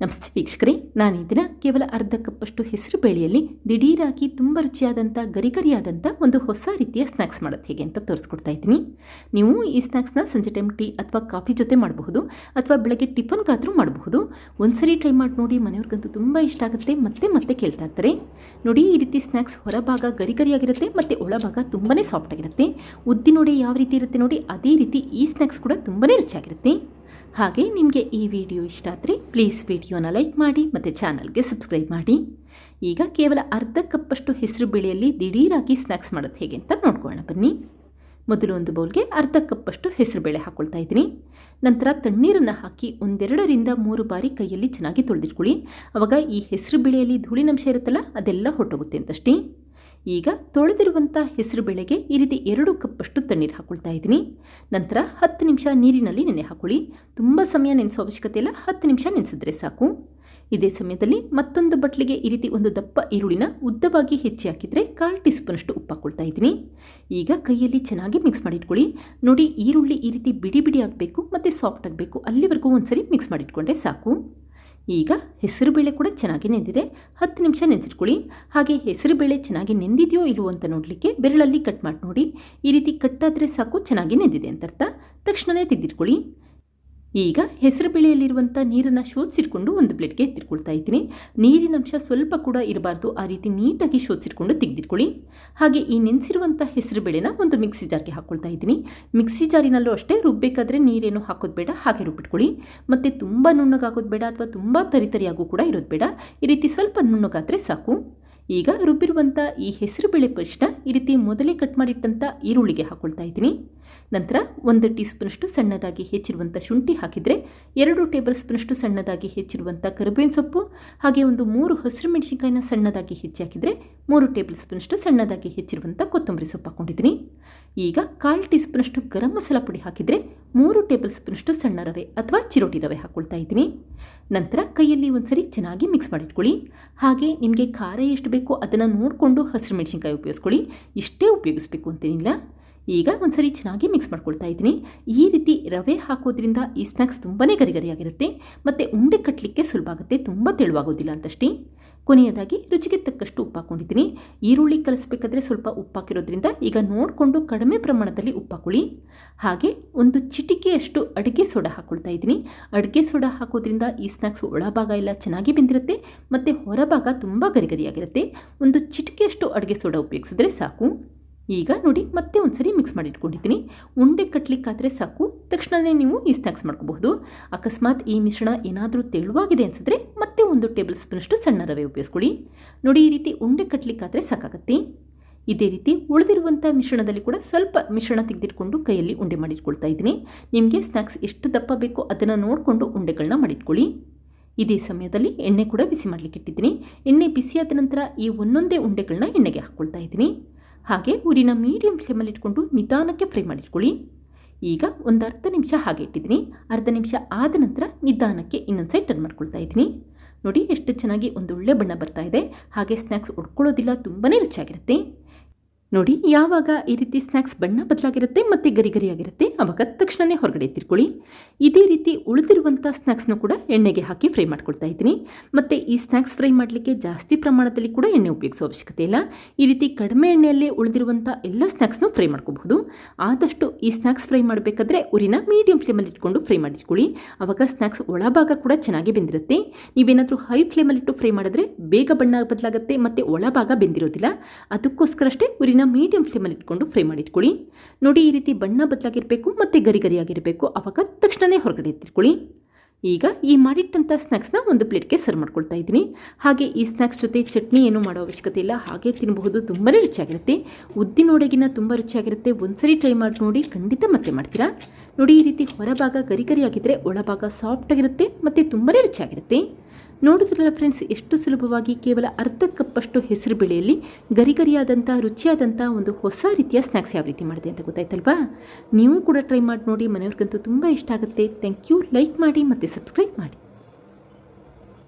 ನಮಸ್ತೆ ವೀಕ್ಷಕರೇ, ನಾನು ಈ ದಿನ ಕೇವಲ ಅರ್ಧ ಕಪ್ಪಷ್ಟು ಹೆಸರು ಬೇಳೆಯಲ್ಲಿ ದಿಢೀರಾಗಿ ತುಂಬ ರುಚಿಯಾದಂಥ ಗರಿಗರಿಯಾದಂಥ ಒಂದು ಹೊಸ ರೀತಿಯ ಸ್ನ್ಯಾಕ್ಸ್ ಮಾಡೋದು ಹೇಗೆ ಅಂತ ತೋರಿಸ್ಕೊಡ್ತಾ ಇದ್ದೀನಿ. ನೀವು ಈ ಸ್ನ್ಯಾಕ್ಸ್ನ ಸಂಜೆ ಟೈಮ್ ಟೀ ಅಥವಾ ಕಾಫಿ ಜೊತೆ ಮಾಡಬಹುದು, ಅಥವಾ ಬೆಳಗ್ಗೆ ಟಿಫನ್ಗಾದರೂ ಮಾಡಬಹುದು. ಒಂದ್ಸರಿ ಟ್ರೈ ಮಾಡಿ ನೋಡಿ, ಮನೆಯವ್ರಿಗಂತೂ ತುಂಬ ಇಷ್ಟ ಆಗುತ್ತೆ. ಮತ್ತೆ ಮತ್ತೆ ಕೇಳ್ತಾ ಇರ್ತಾರೆ. ನೋಡಿ, ಈ ರೀತಿ ಸ್ನ್ಯಾಕ್ಸ್ ಹೊರಭಾಗ ಗರಿಗರಿಯಾಗಿರುತ್ತೆ, ಮತ್ತು ಒಳಭಾಗ ತುಂಬಾ ಸಾಫ್ಟಾಗಿರುತ್ತೆ ಉದ್ದಿ ನೋಡಿ ಯಾವ ರೀತಿ ಇರುತ್ತೆ ನೋಡಿ, ಅದೇ ರೀತಿ ಈ ಸ್ನ್ಯಾಕ್ಸ್ ಕೂಡ ತುಂಬಾ ರುಚಿಯಾಗಿರುತ್ತೆ. ಹಾಗೆ ನಿಮಗೆ ಈ ವಿಡಿಯೋ ಇಷ್ಟ ಆದರೆ ಪ್ಲೀಸ್ ವಿಡಿಯೋನ ಲೈಕ್ ಮಾಡಿ ಮತ್ತು ಚಾನಲ್ಗೆ ಸಬ್ಸ್ಕ್ರೈಬ್ ಮಾಡಿ. ಈಗ ಕೇವಲ ಅರ್ಧ ಕಪ್ಪಷ್ಟು ಹೆಸರು ಬೇಳೆಯಲ್ಲಿ ದಿಢೀರಾಗಿ ಸ್ನ್ಯಾಕ್ಸ್ ಮಾಡೋದು ಹೇಗೆ ಅಂತ ನೋಡ್ಕೊಳ್ಳೋಣ ಬನ್ನಿ. ಮೊದಲು ಒಂದು ಬೌಲ್ಗೆ ಅರ್ಧ ಕಪ್ಪಷ್ಟು ಹೆಸರು ಬೇಳೆ ಹಾಕ್ಕೊಳ್ತಾ ಇದ್ದೀನಿ. ನಂತರ ತಣ್ಣೀರನ್ನು ಹಾಕಿ ಒಂದೆರಡರಿಂದ ಮೂರು ಬಾರಿ ಕೈಯಲ್ಲಿ ಚೆನ್ನಾಗಿ ತೊಳೆದಿಟ್ಕೊಳ್ಳಿ. ಆವಾಗ ಈ ಹೆಸರು ಬೇಳೆಯಲ್ಲಿ ಧೂಳಿನಂಶ ಇರುತ್ತಲ್ಲ ಅದೆಲ್ಲ ಹೊಟ್ಟೋಗುತ್ತೆ ಅಂತಷ್ಟೇ. ಈಗ ತೊಳೆದಿರುವಂಥ ಹೆಸರು ಬೇಳೆಗೆ ಈ ರೀತಿ ಎರಡು ಕಪ್ಪಷ್ಟು ತಣ್ಣೀರು ಹಾಕ್ಕೊಳ್ತಾ ಇದ್ದೀನಿ. ನಂತರ ಹತ್ತು ನಿಮಿಷ ನೀರಿನಲ್ಲಿ ನೆನೆ ಹಾಕೊಳ್ಳಿ. ತುಂಬ ಸಮಯ ನೆನೆಸೋ ಅವಶ್ಯಕತೆ ಇಲ್ಲ. ಹತ್ತು ನಿಮಿಷ ನೆನೆಸಿದ್ರೆ ಸಾಕು. ಇದೇ ಸಮಯದಲ್ಲಿ ಮತ್ತೊಂದು ಬಟ್ಲಿಗೆ ಈ ರೀತಿ ಒಂದು ದಪ್ಪ ಈರುಳ್ಳಿನ ಉದ್ದವಾಗಿ ಹೆಚ್ಚಿ ಹಾಕಿದರೆ ಕಾಲು ಟೀ ಸ್ಪೂನಷ್ಟು ಉಪ್ಪು ಇದ್ದೀನಿ. ಈಗ ಕೈಯಲ್ಲಿ ಚೆನ್ನಾಗಿ ಮಿಕ್ಸ್ ಮಾಡಿಟ್ಕೊಳ್ಳಿ. ನೋಡಿ ಈರುಳ್ಳಿ ಈ ರೀತಿ ಬಿಡಿ ಬಿಡಿ ಆಗಬೇಕು, ಮತ್ತು ಸಾಫ್ಟ್ ಆಗಬೇಕು. ಅಲ್ಲಿವರೆಗೂ ಒಂದ್ಸರಿ ಮಿಕ್ಸ್ ಮಾಡಿಟ್ಕೊಂಡ್ರೆ ಸಾಕು. ಈಗ ಹೆಸರುಬೇಳೆ ಕೂಡ ಚೆನ್ನಾಗಿ ನೆಂದಿದೆ. ಹತ್ತು ನಿಮಿಷ ನೆನೆಸಿಟ್ಕೊಳ್ಳಿ. ಹಾಗೆ ಹೆಸರುಬೇಳೆ ಚೆನ್ನಾಗಿ ನೆಂದಿದೆಯೋ ಇಲ್ವೋ ಅಂತ ನೋಡಲಿಕ್ಕೆ ಬೆರಳಲ್ಲಿ ಕಟ್ ಮಾಡಿ ನೋಡಿ ಈ ರೀತಿ ಕಟ್ಟಾದರೆ ಸಾಕು, ಚೆನ್ನಾಗಿ ನೆಂದಿದೆ ಅಂತ ಅರ್ಥ. ತಕ್ಷಣವೇ ತೆಗೆದಿಟ್ಕೊಳ್ಳಿ ಈಗ ಹೆಸರು ಬೇಳೆಯಲ್ಲಿರುವಂಥ ನೀರನ್ನು ಶೋಧಿಸಿಟ್ಕೊಂಡು ಒಂದು ಪ್ಲೇಟ್ಗೆ ಎತ್ತಿಟ್ಕೊಳ್ತಾ ಇದ್ದೀನಿ. ನೀರಿನಂಶ ಸ್ವಲ್ಪ ಕೂಡ ಇರಬಾರ್ದು. ಆ ರೀತಿ ನೀಟಾಗಿ ಶೋಧಿಸಿಟ್ಕೊಂಡು ತೆಗೆದಿಟ್ಕೊಳ್ಳಿ. ಹಾಗೆ ಈ ನೆನೆಸಿರುವಂಥ ಹೆಸರುಬೇಳೆನ ಒಂದು ಮಿಕ್ಸಿ ಜಾರ್ಗೆ ಹಾಕ್ಕೊಳ್ತಾ ಇದ್ದೀನಿ. ಮಿಕ್ಸಿ ಜಾರಿನಲ್ಲೂ ಅಷ್ಟೇ ರುಬ್ಬೇಕಾದ್ರೆ ನೀರೇನು ಹಾಕೋದು ಬೇಡ. ಹಾಗೆ ರುಬ್ಬಿಟ್ಕೊಳ್ಳಿ. ಮತ್ತು ತುಂಬ ನುಣ್ಣಗಾಗೋದು ಬೇಡ ಅಥವಾ ತುಂಬ ತರಿತರಿಯಾಗೂ ಕೂಡ ಇರೋದು ಬೇಡ. ಈ ರೀತಿ ಸ್ವಲ್ಪ ನುಣ್ಣಗಾದರೆ ಸಾಕು. ಈಗ ರುಬ್ಬಿರುವಂಥ ಈ ಹೆಸರುಬೇಳೆ ಪೇಸ್ಟ್ನ ಈ ರೀತಿ ಮೊದಲೇ ಕಟ್ ಮಾಡಿಟ್ಟಂಥ ಈರುಳ್ಳಿಗೆ ಹಾಕ್ಕೊಳ್ತಾ ಇದ್ದೀನಿ. ನಂತರ ಒಂದು ಟೀ ಸ್ಪೂನಷ್ಟು ಸಣ್ಣದಾಗಿ ಹೆಚ್ಚಿರುವಂಥ ಶುಂಠಿ ಹಾಕಿದರೆ ಎರಡು ಟೇಬಲ್ ಸ್ಪೂನಷ್ಟು ಸಣ್ಣದಾಗಿ ಹೆಚ್ಚಿರುವಂಥ ಕರಿಬೇವಿನ ಸೊಪ್ಪು, ಹಾಗೆ ಒಂದು ಮೂರು ಹಸಿರು ಮೆಣಸಿನ್ಕಾಯಿನ ಸಣ್ಣದಾಗಿ ಹೆಚ್ಚಿ ಹಾಕಿದರೆ ಮೂರು ಟೇಬಲ್ ಸ್ಪೂನಷ್ಟು ಸಣ್ಣದಾಗಿ ಹೆಚ್ಚಿರುವಂಥ ಕೊತ್ತಂಬರಿ ಸೊಪ್ಪು ಹಾಕ್ಕೊಂಡಿದ್ದೀನಿ ಈಗ ಕಾಲು ಟೀ ಸ್ಪೂನಷ್ಟು ಗರಂ ಮಸಾಲ ಪುಡಿ ಹಾಕಿದರೆ ಮೂರು ಟೇಬಲ್ ಸ್ಪೂನಷ್ಟು ಸಣ್ಣ ರವೆ ಅಥವಾ ಚಿರೋಟಿ ರವೆ ಹಾಕ್ಕೊಳ್ತಾ ಇದ್ದೀನಿ. ನಂತರ ಕೈಯಲ್ಲಿ ಒಂದ್ಸರಿ ಚೆನ್ನಾಗಿ ಮಿಕ್ಸ್ ಮಾಡಿಟ್ಕೊಳ್ಳಿ. ಹಾಗೆ ನಿಮಗೆ ಖಾರ ಎಷ್ಟು ಬೇಕೋ ಅದನ್ನು ನೋಡಿಕೊಂಡು ಹಸಿರು ಮೆಣಸಿನ್ಕಾಯಿ ಉಪಯೋಗಿಸ್ಕೊಳ್ಳಿ. ಇಷ್ಟೇ ಉಪಯೋಗಿಸ್ಬೇಕು ಅಂತೇನಿಲ್ಲ. ಈಗ ಒಂದ್ಸರಿ ಚೆನ್ನಾಗಿ ಮಿಕ್ಸ್ ಮಾಡ್ಕೊಳ್ತಾ ಇದ್ದೀನಿ. ಈ ರೀತಿ ರವೆ ಹಾಕೋದ್ರಿಂದ ಈ ಸ್ನ್ಯಾಕ್ಸ್ ತುಂಬಾ ಗರಿಗರಿಯಾಗಿರುತ್ತೆ. ಮತ್ತು ಉಂಡೆ ಕಟ್ಟಲಿಕ್ಕೆ ಸುಲಭ ಆಗುತ್ತೆ, ತುಂಬ ತೆಳುವಾಗೋದಿಲ್ಲ ಅಂತಷ್ಟೇ. ಕೊನೆಯದಾಗಿ ರುಚಿಗೆ ತಕ್ಕಷ್ಟು ಉಪ್ಪು ಹಾಕ್ಕೊಂಡಿದ್ದೀನಿ ಈರುಳ್ಳಿ ಕಲಿಸ್ಬೇಕಾದ್ರೆ ಸ್ವಲ್ಪ ಉಪ್ಪು ಹಾಕಿರೋದ್ರಿಂದ ಈಗ ನೋಡಿಕೊಂಡು ಕಡಿಮೆ ಪ್ರಮಾಣದಲ್ಲಿ ಉಪ್ಪು ಹಾಕೊಳ್ಳಿ. ಹಾಗೆ ಒಂದು ಚಿಟಿಕೆಯಷ್ಟು ಅಡುಗೆ ಸೋಡಾ ಹಾಕ್ಕೊಳ್ತಾ ಇದ್ದೀನಿ. ಅಡುಗೆ ಸೋಡಾ ಹಾಕೋದ್ರಿಂದ ಈ ಸ್ನ್ಯಾಕ್ಸ್ ಒಳಭಾಗ ಎಲ್ಲ ಚೆನ್ನಾಗಿ ಬೆಂದಿರುತ್ತೆ, ಮತ್ತು ಹೊರಭಾಗ ತುಂಬ ಗರಿಗರಿಯಾಗಿರುತ್ತೆ. ಒಂದು ಚಿಟಿಕೆಯಷ್ಟು ಅಡುಗೆ ಸೋಡಾ ಉಪಯೋಗಿಸಿದ್ರೆ ಸಾಕು. ಈಗ ನೋಡಿ, ಮತ್ತೆ ಒಂದ್ಸರಿ ಮಿಕ್ಸ್ ಮಾಡಿ ಇಟ್ಕೊಂಡಿದ್ದೀನಿ ಉಂಡೆ ಕಟ್ಟಲಿಕ್ಕಾದರೆ ಸಾಕು ತಕ್ಷಣವೇ ನೀವು ಈ ಸ್ನ್ಯಾಕ್ಸ್ ಮಾಡ್ಕೋಬಹುದು. ಅಕಸ್ಮಾತ್ ಈ ಮಿಶ್ರಣ ಏನಾದರೂ ತೆಳುವಾಗಿದೆ ಅನಿಸಿದ್ರೆ ಮತ್ತೆ ಒಂದು ಟೇಬಲ್ ಸ್ಪೂನಷ್ಟು ಸಣ್ಣ ರವೆ ಉಪಯೋಗಿಸ್ಕೊಳ್ಳಿ. ನೋಡಿ, ಈ ರೀತಿ ಉಂಡೆ ಕಟ್ಟಲಿಕ್ಕಾದರೆ ಸಾಕಾಗತ್ತೆ. ಇದೇ ರೀತಿ ಉಳಿದಿರುವಂಥ ಮಿಶ್ರಣದಲ್ಲಿ ಕೂಡ ಸ್ವಲ್ಪ ಮಿಶ್ರಣ ತೆಗೆದಿಟ್ಕೊಂಡು ಕೈಯಲ್ಲಿ ಉಂಡೆ ಮಾಡಿಟ್ಕೊಳ್ತಾ ಇದ್ದೀನಿ. ನಿಮಗೆ ಸ್ನ್ಯಾಕ್ಸ್ ಎಷ್ಟು ದಪ್ಪ ಬೇಕೋ ಅದನ್ನು ನೋಡಿಕೊಂಡು ಉಂಡೆಗಳನ್ನ ಮಾಡಿಟ್ಕೊಳ್ಳಿ. ಇದೇ ಸಮಯದಲ್ಲಿ ಎಣ್ಣೆ ಕೂಡ ಬಿಸಿ ಮಾಡಲಿಕ್ಕೆ ಇಟ್ಟಿದ್ದೀನಿ ಎಣ್ಣೆ ಬಿಸಿಯಾದ ನಂತರ ಈ ಒಂದೊಂದೇ ಉಂಡೆಗಳನ್ನ ಎಣ್ಣೆಗೆ ಹಾಕ್ಕೊಳ್ತಾ ಇದ್ದೀನಿ. ಹಾಗೆ ಊರಿನ ಮೀಡಿಯಂ ಫ್ಲೇಮಲ್ಲಿ ಇಟ್ಕೊಂಡು ನಿಧಾನಕ್ಕೆ ಫ್ರೈ ಮಾಡಿಟ್ಕೊಳ್ಳಿ. ಈಗ ಒಂದು ಅರ್ಧ ನಿಮಿಷ ಹಾಗೆ ಇಟ್ಟಿದ್ದೀನಿ. ಅರ್ಧ ನಿಮಿಷ ಆದ ನಂತರ ನಿಧಾನಕ್ಕೆ ಇನ್ನೊಂದು ಸೈಡ್ ಟರ್ನ್ ಮಾಡ್ಕೊಳ್ತಾ ಇದ್ದೀನಿ. ನೋಡಿ ಎಷ್ಟು ಚೆನ್ನಾಗಿ ಒಂದು ಒಳ್ಳೆ ಬಣ್ಣ ಬರ್ತಾ ಇದೆ. ಹಾಗೆ ಸ್ನ್ಯಾಕ್ಸ್ ಉಡ್ಕೊಳ್ಳೋದಿಲ್ಲ ತುಂಬಾ ರುಚಿಯಾಗಿರುತ್ತೆ. ನೋಡಿ, ಯಾವಾಗ ಈ ರೀತಿ ಸ್ನ್ಯಾಕ್ಸ್ ಬಣ್ಣ ಬದಲಾಗಿರುತ್ತೆ ಮತ್ತು ಗರಿ ಗರಿಯಾಗಿರುತ್ತೆ ಆವಾಗ ತಕ್ಷಣವೇ ಹೊರಗಡೆ ತಿರ್ಕೊಳ್ಳಿ ಇದೇ ರೀತಿ ಉಳಿದಿರುವಂಥ ಸ್ನ್ಯಾಕ್ಸ್ನ ಕೂಡ ಎಣ್ಣೆಗೆ ಹಾಕಿ ಫ್ರೈ ಮಾಡ್ಕೊಳ್ತಾ ಇದ್ದೀನಿ. ಮತ್ತು ಈ ಸ್ನ್ಯಾಕ್ಸ್ ಫ್ರೈ ಮಾಡಲಿಕ್ಕೆ ಜಾಸ್ತಿ ಪ್ರಮಾಣದಲ್ಲಿ ಕೂಡ ಎಣ್ಣೆ ಉಪಯೋಗಿಸೋ ಅವಶ್ಯಕತೆ ಇಲ್ಲ. ಈ ರೀತಿ ಕಡಿಮೆ ಎಣ್ಣೆಯಲ್ಲೇ ಉಳಿದಿರುವಂಥ ಎಲ್ಲ ಸ್ನ್ಯಾಕ್ಸ್ನೂ ಫ್ರೈ ಮಾಡ್ಕೋಬಹುದು. ಆದಷ್ಟು ಈ ಸ್ನ್ಯಾಕ್ಸ್ ಫ್ರೈ ಮಾಡಬೇಕಾದ್ರೆ ಉರಿನ ಮೀಡಿಯಂ ಫ್ಲೇಮಲ್ಲಿ ಇಟ್ಕೊಂಡು ಫ್ರೈ ಮಾಡಿಟ್ಕೊಳ್ಳಿ. ಆವಾಗ ಸ್ನ್ಯಾಕ್ಸ್ ಒಳಭಾಗ ಕೂಡ ಚೆನ್ನಾಗಿ ಬೆಂದಿರುತ್ತೆ. ನೀವೇನಾದರೂ ಹೈ ಫ್ಲೇಮಲ್ಲಿಟ್ಟು ಫ್ರೈ ಮಾಡಿದ್ರೆ ಬೇಗ ಬಣ್ಣ ಬದಲಾಗುತ್ತೆ ಮತ್ತು ಒಳಭಾಗ ಬೆಂದಿರೋದಿಲ್ಲ. ಅದಕ್ಕೋಸ್ಕರಷ್ಟೇ ಉರಿನ ಮೀಡಿಯಂ ಫ್ಲೇಮಲ್ಲಿ ಇಟ್ಕೊಂಡು ಫ್ರೈ ಮಾಡಿಟ್ಕೊಳ್ಳಿ ನೋಡಿ, ಈ ರೀತಿ ಬಣ್ಣ ಬದಲಾಗಿರಬೇಕು ಮತ್ತು ಗರಿ ಗರಿಯಾಗಿರಬೇಕು ಆವಾಗ ತಕ್ಷಣವೇ ಹೊರಗಡೆ ಎತ್ತಿಟ್ಕೊಳ್ಳಿ. ಈಗ ಈ ಮಾಡಿಟ್ಟಂಥ ಸ್ನ್ಯಾಕ್ಸ್ನ ಒಂದು ಪ್ಲೇಟ್ಗೆ ಸರ್ವ್ ಮಾಡ್ಕೊಳ್ತಾ ಇದ್ದೀನಿ. ಹಾಗೆ ಈ ಸ್ನ್ಯಾಕ್ಸ್ ಜೊತೆ ಚಟ್ನಿ ಏನು ಮಾಡೋ ಅವಶ್ಯಕತೆ ಇಲ್ಲ. ಹಾಗೆ ತಿನ್ನಬಹುದು ತುಂಬಾ ರುಚಿಯಾಗಿರುತ್ತೆ. ಉದ್ದಿನೋಡೆಗಿನ ತುಂಬ ರುಚಿಯಾಗಿರುತ್ತೆ. ಒಂದ್ಸರಿ ಟ್ರೈ ಮಾಡಿ ನೋಡಿ, ಖಂಡಿತ ಮತ್ತೆ ಮಾಡ್ತೀರಾ? ನೋಡಿ, ಈ ರೀತಿ ಹೊರಭಾಗ ಗರಿ ಗರಿಯಾಗಿದ್ದರೆ ಒಳಭಾಗ ಸಾಫ್ಟಾಗಿರುತ್ತೆ ಮತ್ತು ತುಂಬಾ ರುಚಿಯಾಗಿರುತ್ತೆ. ನೋಡಿದ್ರಲ್ಲ ಫ್ರೆಂಡ್ಸ್ ಎಷ್ಟು ಸುಲಭವಾಗಿ ಕೇವಲ ಅರ್ಧ ಕಪ್ಪಷ್ಟು ಹೆಸರು ಬೆಳೆಯಲ್ಲಿ ಗರಿ ಗರಿಯಾದಂಥ ರುಚಿಯಾದಂಥ ಒಂದು ಹೊಸ ರೀತಿಯ ಸ್ನ್ಯಾಕ್ಸ್ ಯಾವ ರೀತಿ ಮಾಡಿದೆ ಅಂತ ಗೊತ್ತಾಯ್ತಲ್ವಾ? ನೀವು ಕೂಡ ಟ್ರೈ ಮಾಡಿ ನೋಡಿ, ಮನೆಯವ್ರಿಗಂತೂ ತುಂಬ ಇಷ್ಟ ಆಗುತ್ತೆ. ಥ್ಯಾಂಕ್ ಯು ಲೈಕ್ ಮಾಡಿ ಮತ್ತು ಸಬ್ಸ್ಕ್ರೈಬ್ ಮಾಡಿ.